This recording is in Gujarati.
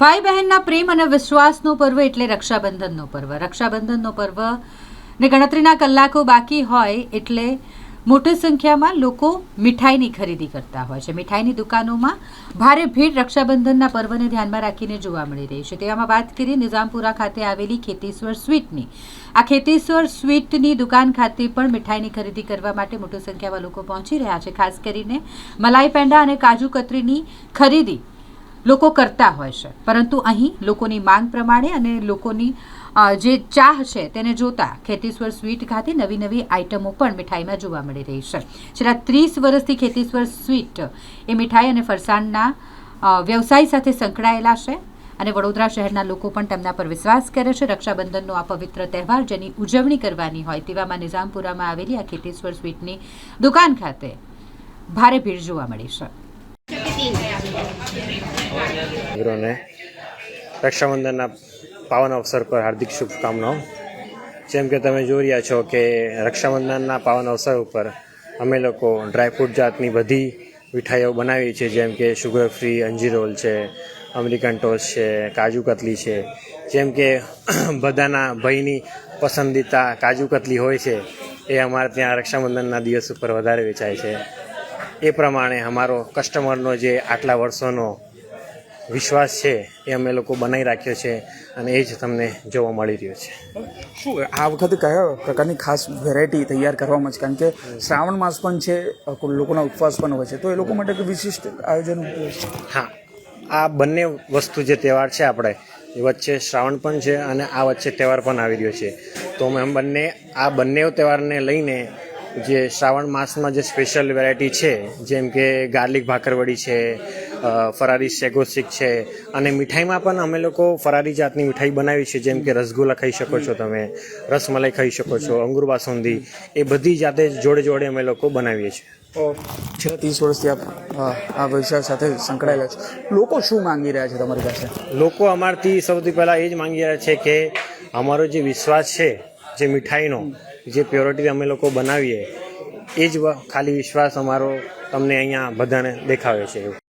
ભાઈ બહેનના પ્રેમ અને વિશ્વાસનો પર્વ એટલે રક્ષાબંધનનો પર્વ. રક્ષાબંધનનો પર્વ ને ગણતરીના કલાકો બાકી હોય એટલે મોટી સંખ્યામાં લોકો મીઠાઈની ખરીદી કરતા હોય છે. મીઠાઈની દુકાનોમાં ભારે ભીડ રક્ષાબંધનના પર્વને ધ્યાનમાં રાખીને જોવા મળી રહી છે. તેવામાં વાત કરીએ નિઝામપુરા ખાતે આવેલી ખેતેશ્વર સ્વીટની. આ ખેતેશ્વર સ્વીટની દુકાન ખાતે પણ મીઠાઈની ખરીદી કરવા માટે મોટી સંખ્યામાં લોકો પહોંચી રહ્યા છે. ખાસ કરીને મલાઈ પેંડા અને કાજુ કતરીની ખરીદી લોકો કરતા હોય છે. પરંતુ અહીં લોકોની માંગ પ્રમાણે અને લોકોની જે ચાહ છે તેને જોતા ખેતીશ્વર સ્વીટ ખાતે નવી નવી આઇટમો પણ મીઠાઈમાં જોવા મળી રહી છે. છેલ્લા ત્રીસ વર્ષથી ખેતીશ્વર સ્વીટ એ મીઠાઈ અને ફરસાણના વ્યવસાય સાથે સંકળાયેલા છે અને વડોદરા શહેરના લોકો પણ તેમના પર વિશ્વાસ કરે છે. રક્ષાબંધનનો આ પવિત્ર તહેવાર જેની ઉજવણી કરવાની હોય તેવામાં નિઝામપુરામાં આવેલી આ ખેતીશ્વર સ્વીટની દુકાન ખાતે ભારે ભીડ જોવા મળી છે. મિત્રોને રક્ષાબંધનના પાવન અવસર પર હાર્દિક શુભકામનાઓ. જેમ કે તમે જોઈ રહ્યા છો કે રક્ષાબંધનના પાવન અવસર ઉપર અમે લોકો ડ્રાયફ્રૂટ જાતની બધી મીઠાઈઓ બનાવી છે જેમ કે શુગર ફ્રી અંજીર રોલ છે, અમેરિકન ટોસ્ટ છે, કાજુ કતલી છે. જેમ કે બધાના ભાઈની પસંદીતા કાજુ કતલી હોય છે, એ અમારે ત્યાં રક્ષાબંધનના દિવસ ઉપર વધારે વેચાય છે. એ પ્રમાણે અમારો કસ્ટમરનો જે આટલા વર્ષોનો વિશ્વાસ છે એ અમે લોકો બનાવી રાખ્યો છે અને એ જ તમને જોવા મળી રહ્યો છે. શું આ વખતે કયા પ્રકારની ખાસ વેરાયટી તૈયાર કરવામાં છે? કારણ કે શ્રાવણ માસ પણ છે લોકોના ઉપવાસ પણ હોય છે તો એ લોકો માટે વિશિષ્ટ આયોજન હા આ બંને વસ્તુ જે તહેવાર છે આપણે એ વચ્ચે શ્રાવણ પણ છે અને આ વચ્ચે તહેવાર પણ આવી રહ્યો છે. તો અમે બંને આ બંને તહેવારને લઈને જે શ્રાવણ માસમાં જે સ્પેશિયલ વેરાયટી છે જેમ કે ગાર્લિક ભાકરવડી છે ફરારી સેગોસિક છે અને મીઠાઈમાં પણ અમે લોકો ફરારી જાતની મીઠાઈ બનાવી છે જેમ કે રસગુલ્લા ખાઈ શકો છો તમે રસમલાઈ ખાઈ શકો છો અંગુર બાસુંદી એ બધી જાતે જોડે જોડે અમે લોકો બનાવીએ છીએ. છેલ્લા ત્રીસ વર્ષથી આપ આ વ્યવસાય સાથે સંકળાયેલા છે. લોકો શું માંગી રહ્યા છે તમારી પાસે? લોકો અમારથી સૌથી પહેલાં એ જ માંગી રહ્યા છે કે અમારો જે વિશ્વાસ છે જે મીઠાઈનો જે પ્યોરિટી અમે લોકો બનાવીએ, એ જ ખાલી વિશ્વાસ અમારો તમને અહીંયા બધાને દેખાવે છે